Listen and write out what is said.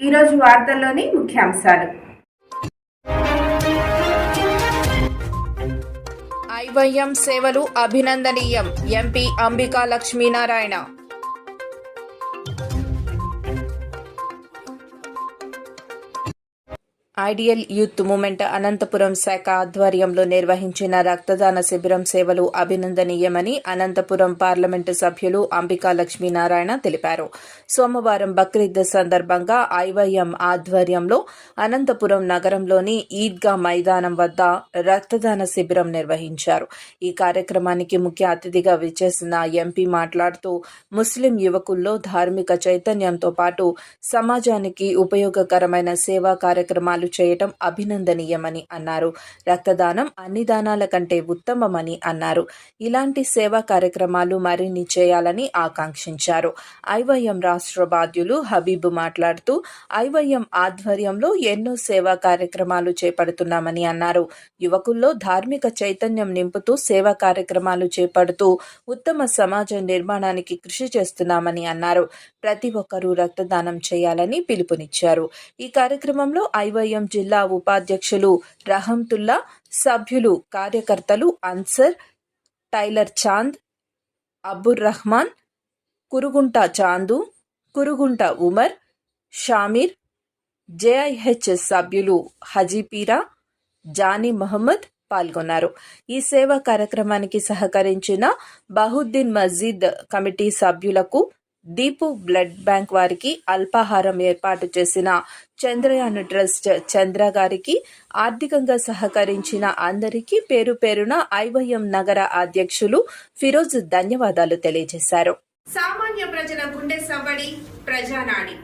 ఈరోజు వార్తల్లోని ముఖ్యాంశాలు. ఐవైఎం సేవలు అభినందనీయం. MP Ambika Lakshminarayana. Ideal youth movement Anantapuram శాఖ ఆధ్వర్యంలో నిర్వహించిన రక్తదాన శిబిరం సేవలు అభినందనీయమని అనంతపురం పార్లమెంటు సభ్యులు అంబికా లక్ష్మీనారాయణ తెలిపారు. సోమవారం బక్రీద్ సందర్భంగా ఐవైఎం ఆధ్వర్యంలో అనంతపురం నగరంలోని ఈద్గా మైదానం వద్ద రక్తదాన శిబిరం నిర్వహించారు. ఈ కార్యక్రమానికి ముఖ్య అతిథిగా విచ్చేసిన ఎంపీ మాట్లాడుతూ ముస్లిం యువకుల్లో ధార్మిక చైతన్యంతో పాటు సమాజానికి ఉపయోగకరమైన సేవా కార్యక్రమాలు చేయటం అభినందనీయమని అన్నారు. రక్తదానం అన్ని దానాల కంటే ఉత్తమమని అన్నారు. ఇలాంటి సేవా కార్యక్రమాలు మరిన్ని చేయాలని ఆకాంక్షించారు. ఐవైఎం రాష్ట్ర బాధ్యులు హబీబ్ మాట్లాడుతూ ఐవైఎం ఆధ్వర్యంలో ఎన్నో సేవా కార్యక్రమాలు చేపడుతున్నామని అన్నారు. యువకుల్లో ధార్మిక చైతన్యం నింపుతూ సేవా కార్యక్రమాలు చేపడుతూ ఉత్తమ సమాజ నిర్మాణానికి కృషి చేస్తున్నామని అన్నారు. ప్రతి ఒక్కరూ రక్తదానం చేయాలని పిలుపునిచ్చారు. ఈ కార్యక్రమంలో ఐవైఎం జిల్లా ఉపాధ్యక్షులు రహంతుల్లా సభ్యులు కార్యకర్తలు అన్సర్ టైలర్ చాంద్ అబ్బుర్ రహమాన్ కురుగుంట చాందు కురుగుంట ఉమర్ షామీర్ జేఐహెచ్ సభ్యులు హజీపీరా జానీ మహమ్మద్ పాల్గొన్నారు. ఈ సేవా కార్యక్రమానికి సహకరించిన బహుద్దీన్ మస్జిద్ కమిటీ సభ్యులకు దీపు బ్లడ్ బ్యాంక్ వారికి అల్పాహారం ఏర్పాటు చేసిన చంద్రయాన్ ట్రస్ట్ చంద్ర గారికి ఆర్థికంగా సహకరించిన అందరికీ పేరు పేరున ఐవైఎం నగర అధ్యక్షులు ఫిరోజ్ ధన్యవాదాలు తెలియజేశారు. సామాన్య ప్రజల గుండె సవ్వడి ప్రజానాడి.